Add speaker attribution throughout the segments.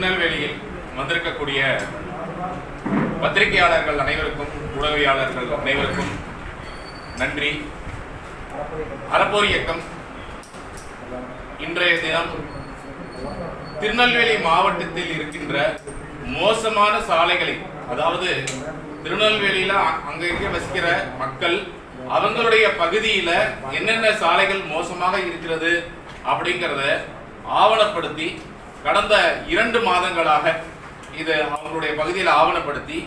Speaker 1: திருநெல்வேலியில் வந்திருக்கக்கூடிய பத்திரிகையாளர்கள் அனைவருக்கும் உளவியாளர்கள் அனைவருக்கும் நன்றி. அறப்போர் இயக்கம். இன்றைய தினம் திருநெல்வேலி மாவட்டத்தில் இருக்கின்ற மோசமான சாலைகளை அதாவது திருநெல்வேலியில அங்கே வசிக்கிற மக்கள் அவங்களுடைய பகுதியில என்னென்ன சாலைகள் மோசமாக இருக்கிறது அப்படிங்கிறத ஆவணப்படுத்தி கடந்த இரண்டு மாதங்களாக இது அவங்களுடைய பகுதியில் ஆவணப்படுத்தி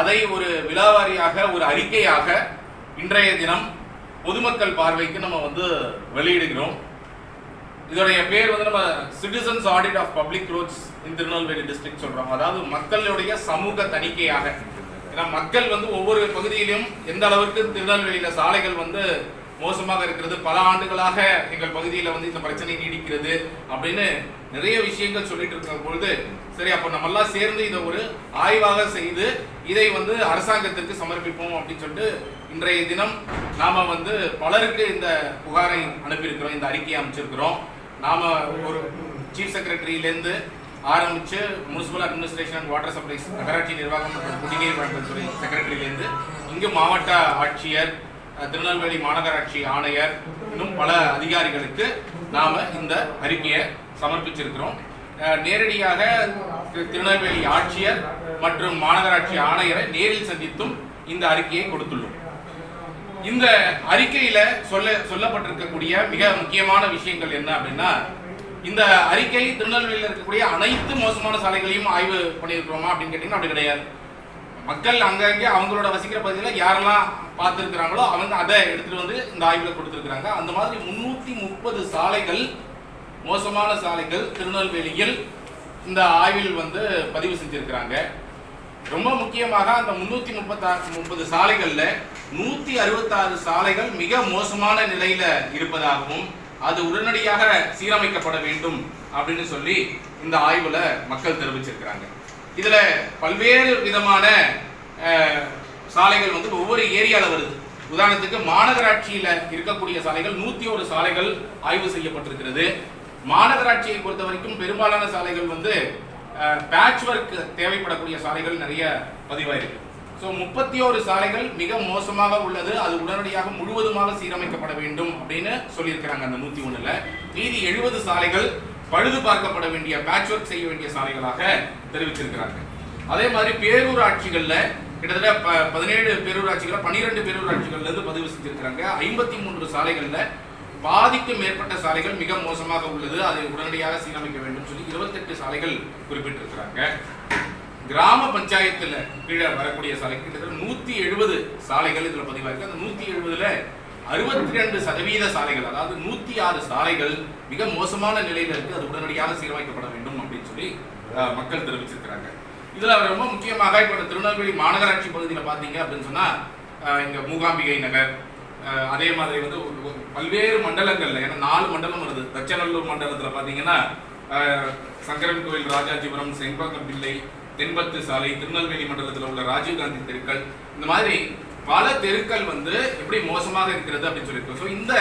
Speaker 1: அதை ஒரு விழாவாரியாக ஒரு அறிக்கையாக இன்றைய தினம் பொதுமக்கள் பார்வைக்கு நம்ம வந்து வெளியிடுகிறோம். இதோடைய பேர் வந்து நம்ம citizens audit of public roads in Tirunelveli district சொல்கிறோம் அதாவது மக்களுடைய சமூக தணிக்கையாக. ஏன்னா மக்கள் வந்து ஒவ்வொரு பகுதியிலும் எந்த அளவுக்கு திருநெல்வேலியில் சாலைகள் வந்து மோசமாக இருக்கிறது பல ஆண்டுகளாக எங்கள் பகுதியில் வந்து இந்த பிரச்சனை நீடிக்கிறது அப்படின்னு நிறைய விஷயங்கள் சொல்லிட்டு இருக்கிற பொழுது சரி அப்போ நம்ம எல்லாம் சேர்ந்து இதை ஒரு ஆய்வாக செய்து இதை வந்து அரசாங்கத்திற்கு சமர்ப்பிப்போம் அப்படின்னு சொல்லிட்டு இன்றைய தினம் நாம வந்து பலருக்கு இந்த புகாரை அனுப்பியிருக்கிறோம் இந்த அறிக்கையை அமைச்சிருக்கிறோம் நாம ஒரு சீஃப் செக்ரட்டரியிலேருந்து ஆரம்பிச்சு municipal administration and water supplies நகராட்சி நிர்வாகம் மற்றும் குடிநீர் வழங்கல் துறை செக்ரட்டரியிலேருந்து இங்கு மாவட்ட ஆட்சியர் திருநெல்வேலி மாநகராட்சி ஆணையர் இன்னும் பல அதிகாரிகளுக்கு நாம இந்த அறிக்கையை சமர்ப்பிச்சிருக்கிறோம். நேரடியாக திரு- திருநெல்வேலி ஆட்சியர் மற்றும் மாநகராட்சி ஆணையரை நேரில் சந்தித்தும் இந்த அறிக்கையை கொடுத்துள்ளோம். இந்த அறிக்கையில சொல்ல சொல்லப்பட்டிருக்கக்கூடிய மிக முக்கியமான விஷயங்கள் என்ன அப்படின்னா இந்த அறிக்கை திருநெல்வேலியில் இருக்கக்கூடிய அனைத்து மோசமான சாலைகளையும் ஆய்வு பண்ணியிருக்கிறோமா அப்படின்னு கேட்டீங்கன்னா அப்படி கிடையாது. மக்கள் அங்கங்கே அவங்களோட வசிக்கிற பகுதியில் யாரெல்லாம் பார்த்துருக்கிறாங்களோ அவங்க அதை எடுத்துட்டு வந்து இந்த ஆய்வில் கொடுத்துருக்குறாங்க. அந்த மாதிரி முன்னூத்தி முப்பது சாலைகள் மோசமான சாலைகள் திருநெல்வேலியில் இந்த ஆய்வில் வந்து பதிவு செஞ்சுருக்கிறாங்க. ரொம்ப முக்கியமாக அந்த முந்நூற்றி முப்பத்தாறு முப்பது சாலைகளில் நூற்றி அறுபத்தாறு சாலைகள் மிக மோசமான நிலையில் இருப்பதாகவும் அது உடனடியாக சீரமைக்கப்பட வேண்டும் அப்படின்னு சொல்லி இந்த ஆய்வில் மக்கள் தெரிவிச்சிருக்கிறாங்க. இதில் பல்வேறு விதமான சாலைகள் வந்து ஒவ்வொரு ஏரியாவில் வருது. உதாரணத்துக்கு மாநகராட்சியில் இருக்கக்கூடிய சாலைகள் நூற்றி ஒரு சாலைகள் ஆய்வு செய்யப்பட்டிருக்கிறது. மாநகராட்சியை பொறுத்த வரைக்கும் பெரும்பாலான சாலைகள் வந்து பேட்ச் ஒர்க் தேவைப்படக்கூடிய சாலைகள் நிறைய பதிவாயிருக்கு. ஸோ முப்பத்தி ஒரு சாலைகள் மிக மோசமாக உள்ளது. அது உடனடியாக முழுவதுமாக சீரமைக்கப்பட வேண்டும் அப்படின்னு சொல்லியிருக்கிறாங்க அந்த நூத்தி ஒண்ணுல. மீதி எழுபது சாலைகள் பழுது பார்க்கப்பட வேண்டிய பேட்ச் ஒர்க் செய்ய வேண்டிய சாலைகளாக தெரிவிச்சிருக்கிறாங்க அதே மாதிரி பேரூராட்சிகளில் கிட்டத்தட்ட ப- பதினேழு பேரூராட்சிகள் பன்னிரெண்டு பேரூராட்சிகள்ல இருந்து பதிவு செஞ்சிருக்கிறாங்க. ஐம்பத்தி மூன்று சாலைகளில் பாதிக்கும் மேற்பட்ட சாலைகள் மிக மோசமாக உள்ளது. அதை உடனடியாக சீரமைக்க வேண்டும் சொல்லி இருபத்தெட்டு சாலைகள் குறிப்பிட்டிருக்கிறாங்க. கிராம பஞ்சாயத்துல கீழே வரக்கூடிய சாலை கிட்டத்தட்ட நூத்தி எழுபது சாலைகள் இதுல பதிவாயிருக்கு. அந்த நூத்தி எழுபதுல அறுபத்தி ரெண்டு சதவீத சாலைகள் அதாவது நூத்தி ஆறு சாலைகள் மிக மோசமான நிலையில இருக்கு. அது உடனடியாக சீரமைக்கப்பட வேண்டும் அப்படின்னு சொல்லி மக்கள் தெரிவிச்சிருக்கிறாங்க. இதுல ரொம்ப முக்கியமாக இப்ப திருநெல்வேலி மாநகராட்சி பகுதியில பாத்தீங்க அப்படின்னு சொன்னா அஹ், இங்க மூகாம்பிகை நகர் அதே மாதிரி வந்து பல்வேறு மண்டலங்கள்ல ஏன்னா நாலு மண்டலம் வருது. தச்சநல்லூர் மண்டலத்துல பாத்தீங்கன்னா சங்கரன் கோயில் ராஜாஜிபுரம் செண்பகம் பிள்ளை தென்பத்து சாலை திருநெல்வேலி மண்டலத்தில் உள்ள ராஜீவ்காந்தி தெருக்கள். இந்த மாதிரி பல தெருக்கள் வந்து எப்படி மோசமாக இருக்கிறது அப்படின்னு சொல்லியிருக்கோம். ஸோ இந்த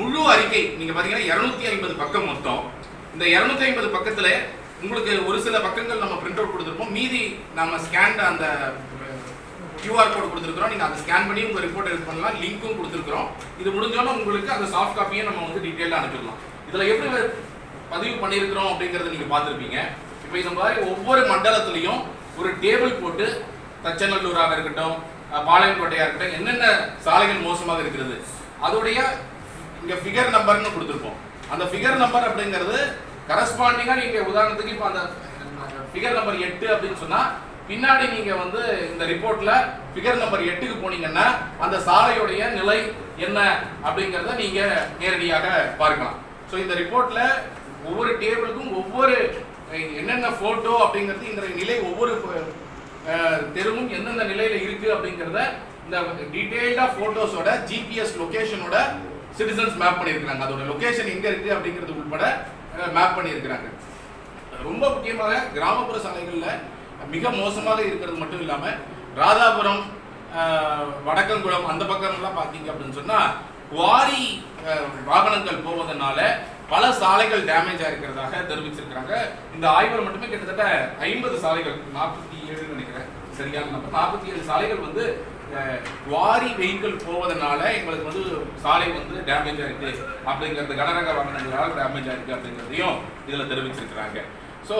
Speaker 1: முழு அறிக்கை நீங்க பாத்தீங்கன்னா இருநூத்தி ஐம்பது பக்கம் மொத்தம். இந்த இருநூத்தி ஐம்பது பக்கத்துல உங்களுக்கு ஒரு சில பக்கங்கள் நம்ம பிரிண்ட் அவுட் கொடுத்துருப்போம். மீதி நம்ம ஸ்கேன் அந்த கியூஆர் கோட் கொடுத்துருக்குறோம். நீங்கள் அதை ஸ்கேன் பண்ணி உங்கள் ரிப்போர்ட் எடுத்து பண்ணலாம். லிங்க்கும் கொடுத்துருக்குறோம். இது முடிஞ்சோன்னா உங்களுக்கு அந்த சாஃப்ட் காப்பியை நம்ம வந்து டீட்டெயிலாக அனுப்பிடலாம். இதில் எப்படி பதிவு பண்ணியிருக்கிறோம் அப்படிங்கிறத நீங்கள் பார்த்துருப்பீங்க. இப்போ இந்த மாதிரி ஒவ்வொரு மண்டலத்துலேயும் ஒரு டேபிள் போட்டு தச்சநல்லூராக இருக்கட்டும் பாளையங்கோட்டையாக இருக்கட்டும் என்னென்ன சாலைகள் மோசமாக இருக்கிறது அதோடைய இங்கே ஃபிகர் நம்பர்னு கொடுத்துருப்போம். அந்த ஃபிகர் நம்பர் அப்படிங்கிறது கரஸ்பாண்டிங்காக நீங்கள் உதாரணத்துக்கு இப்போ அந்த ஃபிகர் நம்பர் எட்டு அப்படின்னு சொன்னால் பின்னாடி நீங்க வந்து இந்த ரிப்போர்ட்ல ஃபிகர் நம்பர் எட்டுக்கு போனீங்கன்னா அந்த சாலையுடைய நிலை என்ன அப்படிங்கறத நீங்க நேரடியாக பார்க்கலாம். ஸோ இந்த ரிப்போர்ட்ல ஒவ்வொரு டேபிளுக்கும் ஒவ்வொரு என்னென்ன போட்டோ அப்படிங்கிறது இந்த நிலை ஒவ்வொரு தெருவும் எந்தெந்த நிலையில இருக்கு அப்படிங்கிறத இந்த டீடைல்டா போட்டோஸோட ஜிபிஎஸ் லொகேஷனோட சிட்டிசன்ஸ் மேப் பண்ணியிருக்கிறாங்க. அதோட லொகேஷன் எங்க இருக்கு அப்படிங்கிறது உட்பட மேப் பண்ணியிருக்கிறாங்க. ரொம்ப முக்கியமாக கிராமப்புற சாலைகளில் மிக மோசமாக இருக்கிறது மட்டும் இல்லாமல் ராதாபுரம் வடக்கங்குளம் அந்த பக்கம்லாம் பார்த்தீங்க அப்படின்னு சொன்னால் குவாரி வாகனங்கள் போவதனால பல சாலைகள் டேமேஜ் ஆகிருக்கிறதாக தெரிவிச்சிருக்கிறாங்க. இந்த ஆய்வில் மட்டுமே கிட்டத்தட்ட ஐம்பது சாலைகள் நாற்பத்தி ஏழுன்னு நினைக்கிறேன். சரியான நம்பர். நாற்பத்தி ஏழு சாலைகள் வந்து குவாரி வெஹிக்கிள் போவதனால எங்களுக்கு வந்து சாலை வந்து டேமேஜ் ஆயிருக்கு அப்படிங்கிறது கனரக வாகனங்களால் டேமேஜ் ஆயிருக்கு அப்படிங்கிறதையும் இதில் தெரிவிச்சிருக்கிறாங்க. ஸோ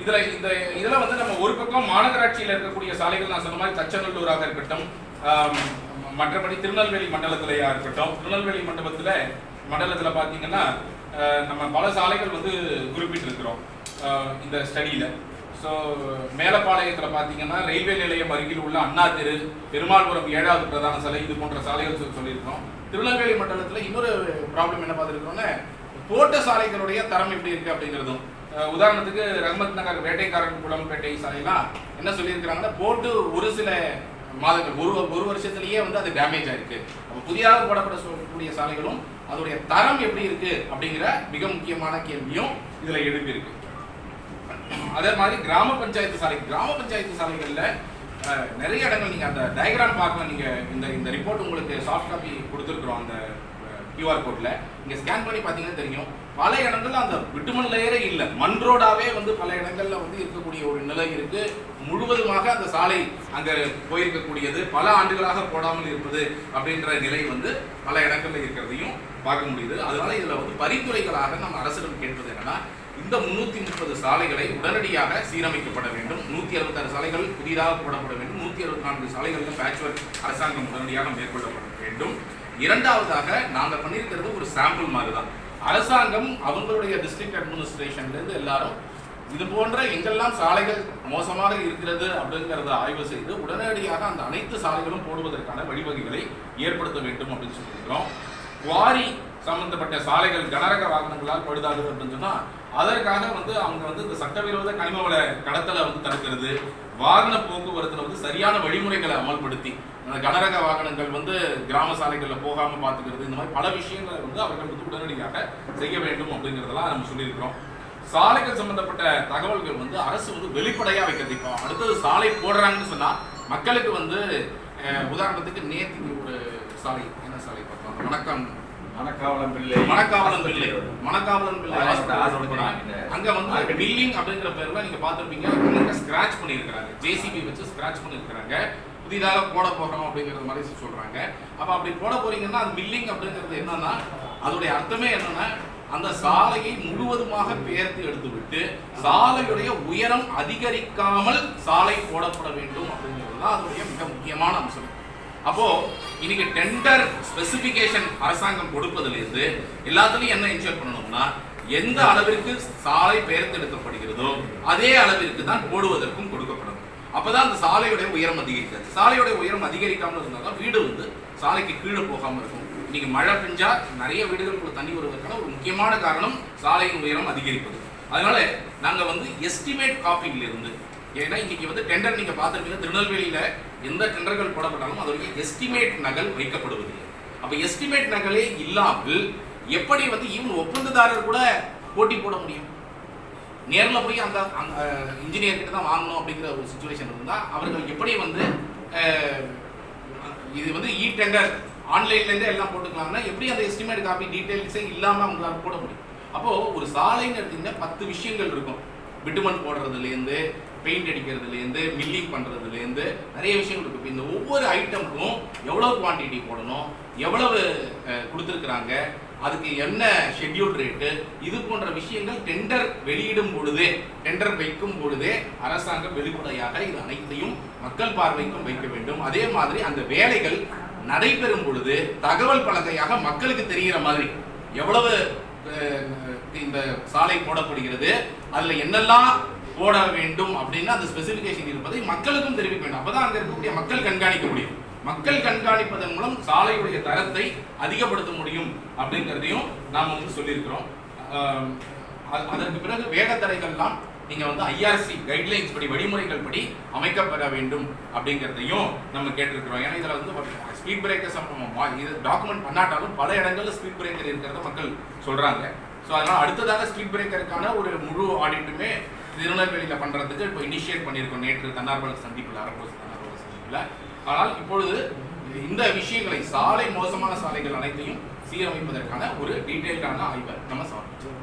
Speaker 1: இதுல இந்த இதுல வந்து நம்ம ஒரு பக்கம் மாநகராட்சியில் இருக்கக்கூடிய சாலைகள் நான் சொன்ன மாதிரி தச்சநல்லூராக இருக்கட்டும் மற்றபடி திருநெல்வேலி மண்டலத்திலேயா இருக்கட்டும் திருநெல்வேலி மண்டபத்துல மண்டலத்துல பாத்தீங்கன்னா நம்ம பல சாலைகள் வந்து குறிப்பிட்டிருக்கிறோம் இந்த ஸ்டடியில. ஸோ மேலப்பாளையத்தில் பார்த்தீங்கன்னா ரயில்வே நிலையம் அருகில் உள்ள அண்ணா தெரு பெருமாள்புரம் ஏழாவது பிரதான சாலை இது போன்ற சாலைகள் சொல்லி- சொல்லியிருக்கோம் திருநெல்வேலி மண்டலத்தில் இன்னொரு ப்ராப்ளம் என்ன பார்த்துருக்கோம்னா போட்ட சாலைகளுடைய தரம் எப்படி இருக்கு அப்படிங்கிறதும். உதாரணத்துக்கு ரஹ்மத் நகர் வேட்டைக்காரன் குளம்பேட்டை சாலையெல்லாம் என்ன சொல்லியிருக்கிறாங்கன்னா போட்டு ஒரு சில மாதங்கள் ஒரு ஒரு வருஷத்துலயே வந்து அது டேமேஜ் ஆயிருக்கு. அப்போ புதிதாக போடப்பட சொல்லக்கூடிய சாலைகளும் அதோடைய தரம் எப்படி இருக்கு அப்படிங்கிற மிக முக்கியமான கேள்வியும் இதுல எழுப்பியிருக்கு அதே மாதிரி கிராம பஞ்சாயத்து சாலை கிராம பஞ்சாயத்து சாலைகளில் நிறைய இடங்கள் நீங்கள் அந்த டயக்ராம் பார்க்கலாம் நீங்கள் இந்த இந்த ரிப்போர்ட் உங்களுக்கு சாஃப்ட் காப்பி கொடுத்துருக்குறோம் அந்த கியூஆர் கோட்ல இங்க ஸ்கேன் பண்ணி பார்த்தீங்கன்னா தெரியும். பல இடங்கள்ல அந்த விட்டுமன் லேயரே இல்லை. மண் ரோடாவே வந்து பல இடங்கள்ல வந்து இருக்கக்கூடிய ஒரு நிலை இருக்கு. முழுவதுமாக அந்த சாலை அங்க போயிருக்கக்கூடியது. பல ஆண்டுகளாக போடாமல் இருப்பது அப்படின்ற நிலை வந்து பல இடங்கள்ல இருக்கிறதையும் பார்க்க முடியுது. அதனால இதுல வந்து பரிந்துரைகளாக நம்ம அரசிடம் கேட்பது என்னன்னா இந்த முன்னூத்தி முப்பது சாலைகளை உடனடியாக சீரமைக்கப்பட வேண்டும். நூத்தி அறுபத்தாறு சாலைகள் புதிதாக போடப்பட வேண்டும். நூத்தி அறுபத்தி நான்கு சாலைகளில் பேட்ச் ஒர்க் அரசாங்கம் உடனடியாக மேற்கொள்ளப்பட வேண்டும். இரண்டாவதாக நாங்கள் பண்ணியிருக்கிறது ஒரு சாம்பிள் மாதிரி தான் அரசாங்கம் அவங்களுடைய டிஸ்ட்ரிக்ட் அட்மினிஸ்ட்ரேஷன்லேருந்து எல்லாரும் இது போன்ற எங்கெல்லாம் சாலைகள் மோசமாக இருக்கிறது அப்படிங்கிறத ஆய்வு செய்து உடனடியாக அந்த அனைத்து சாலைகளும் போடுவதற்கான வழிவகைகளை ஏற்படுத்த வேண்டும் அப்படின்னு சொல்லியிருக்கிறோம். குவாரி சம்பந்தப்பட்ட சாலைகள் கனரக வாகனங்களால் பழுதாகுது அப்படின்னு சொன்னால் அதற்காக வந்து அவங்க வந்து இந்த சட்டவிரோத கனிம வள கடத்தலை வந்து தடுக்கிறது வாகன போக்குவரத்துல வந்து சரியான வழிமுறைகளை அமல்படுத்தி அந்த கனரக வாகனங்கள் வந்து கிராம சாலைகளில் போகாம பாத்துக்கிறது இந்த மாதிரி பல விஷயங்களை வந்து அவர்கள் வந்து உடனடியாக செய்ய வேண்டும் அப்படிங்கறதெல்லாம் நம்ம சொல்லியிருக்கிறோம். சாலைகள் சம்பந்தப்பட்ட தகவல்கள் வந்து அரசு வந்து வெளிப்படையா வைக்கிறது. இப்போ அடுத்தது சாலை போடுறாங்கன்னு சொன்னா மக்களுக்கு வந்து உதாரணத்துக்கு நேற்றுக்கு ஒரு சாலை என்ன சாலை பார்த்தோம்? வணக்கம்.
Speaker 2: மணக்காவலம் பிள்ளை.
Speaker 1: மணக்காவலன் பிள்ளை. மணக்காவலன் பிள்ளை. அங்க வந்து. பில்லிங் அப்படிங்கிற பேர்ல நீங்க பார்த்திருப்பீங்க. அங்க ஸ்கிராச் பண்ணியிருக்கிறாங்க. ஜேசிபி வச்சு ஸ்கிராச் பண்ணியிருக்கிறாங்க. புதிதாக போட போறோம் அப்படிங்கிறது மாதிரி சொல்றாங்க. அப்ப அப்படி போட போறீங்கன்னா அது மில்லிங் அப்படிங்கிறது என்னன்னா அதோடைய அர்த்தமே என்னன்னா அந்த சாலையை முழுவதுமாக பெயர்த்து எடுத்துவிட்டு சாலையுடைய உயரம் அதிகரிக்காமல் சாலை போடப்பட வேண்டும் அப்படிங்கிறது தான் அதோடைய மிக முக்கியமான அம்சம். அப்போ இன்னைக்கு டெண்டர் ஸ்பெசிபிகேஷன் அரசாங்கம் கொடுப்பதிலிருந்து எல்லாத்துலயும் என்ன என்ஷூர் பண்ணணும்னா எந்த அளவிற்கு சாலை பெயர்த்தெடுக்கப்படுகிறதோ அதே அளவிற்கு தான் போடுவதற்கும் கொடுக்கப்படும். அப்பதான் அந்த சாலையுடைய உயரம் அதிகரிக்காது. சாலையுடைய உயரம் அதிகரிக்காமல் இருந்தாலும் வீடு வந்து சாலைக்கு கீழே போகாம இருக்கும். இன்னைக்கு மழை பெஞ்சா நிறைய வீடுகளுக்குள்ள தண்ணி வருவதற்கான ஒரு முக்கியமான காரணம் சாலையின் உயரம் அதிகரிப்பது. அதனால நாங்க வந்து எஸ்டிமேட் காப்பிங்ல இருந்து ஏன்னா இன்னைக்கு வந்து டெண்டர் நீங்க பார்த்துருப்பீங்க திருநெல்வேலியில எந்த டெண்டர்கள் போடப்பட்டாலும் அதோடைய எஸ்டிமேட் நகல் வைக்கப்படுவதில்லை. அப்ப எஸ்டிமேட் நகலே இல்லாமல் எப்படி வந்து ஈவன் ஒப்பந்ததாரர் கூட போட்டி போட முடியும்? நேரில் போய் அந்த அந்த இன்ஜினியர் கிட்ட தான் வாங்கணும் அப்படிங்கிற ஒரு சுச்சுவேஷன் இருந்தால் அவர்கள் எப்படி வந்து இது வந்து இ டெண்டர் ஆன்லைன்லேருந்தே எல்லாம் போட்டுக்கலாம்னா எப்படி அந்த எஸ்டிமேட் காப்பி டீட்டெயில்ஸே இல்லாமல் அவங்களால போட முடியும்? அப்போது ஒரு சாலைன்னு எடுத்திங்கன்னா பத்து விஷயங்கள் இருக்கும். பிட்டுமன் போடுறதுலேருந்து பெயிண்ட் அடிக்கிறதுலேருந்து மில்லிங் பண்ணுறதுலேருந்து நிறைய விஷயங்கள் இருக்குது இந்த ஒவ்வொரு ஐட்டமுக்கும் எவ்வளோ குவான்டிட்டி போடணும் எவ்வளவு கொடுத்துருக்குறாங்க அதுக்கு என்ன ஷெட்யூல் ரேட்டு இது போன்ற விஷயங்கள் டெண்டர் வெளியிடும் பொழுதே டெண்டர் வைக்கும் பொழுதே அரசாங்கம் வெளிப்படையாக இது அனைத்தையும் மக்கள் பார்வைக்கும் வைக்க வேண்டும். அதே மாதிரி அந்த வேலைகள் நடைபெறும் பொழுது தகவல் பலகையாக மக்களுக்கு தெரிகிற மாதிரி எவ்வளவு இந்த சாலை போடப்படுகிறது அதில் என்னெல்லாம் போட வேண்டும் அப்படின்னு அந்த ஸ்பெசிபிகேஷன் இருப்பதை மக்களுக்கும் தெரிவிக்க வேண்டும். அப்பதான் அங்க இருக்கக்கூடிய மக்கள் கண்காணிக்க முடியும். மக்கள் கண்காணிப்பதன் மூலம் சாலையுடைய தரத்தை அதிகப்படுத்த முடியும் அப்படிங்கிறதையும் நாம் வந்து சொல்லியிருக்கிறோம். அதற்கு பிறகு வேகத்தடைகள்லாம் நீங்க வந்து ஐஆர்சி கைட்லைன்ஸ் படி வழிமுறைகள் படி அமைக்கப்பட வேண்டும் அப்படிங்கிறதையும் நம்ம கேட்டிருக்கிறோம். ஏன்னா இதுல வந்து ஸ்பீட் பிரேக்கர் சம்பவம். இது டாக்குமெண்ட் பண்ணாட்டாலும் பல இடங்கள்ல ஸ்பீட் பிரேக்கர் இருக்கிறத மக்கள் சொல்றாங்க. ஸோ அதனால் அடுத்ததாக ஸ்பீட் பிரேக்கருக்கான ஒரு முழு ஆடிட்டுமே திருநெல்வேலியில் பண்ணுறதுக்கு இப்போ இனிஷியேட் பண்ணியிருக்கோம். நேற்று தன்னார்வலர் சந்திப்பில் அரப்போஸ் தன்னார்வலர் சந்திப்பில். ஆனால் இப்பொழுது இந்த விஷயங்களை சாலை மோசமான சாலைகள் அனைத்தையும் சீரமைப்பதற்கான ஒரு டீட்டெயில்டான ஆய்வை நம்ம சமர்ப்பிச்சோம்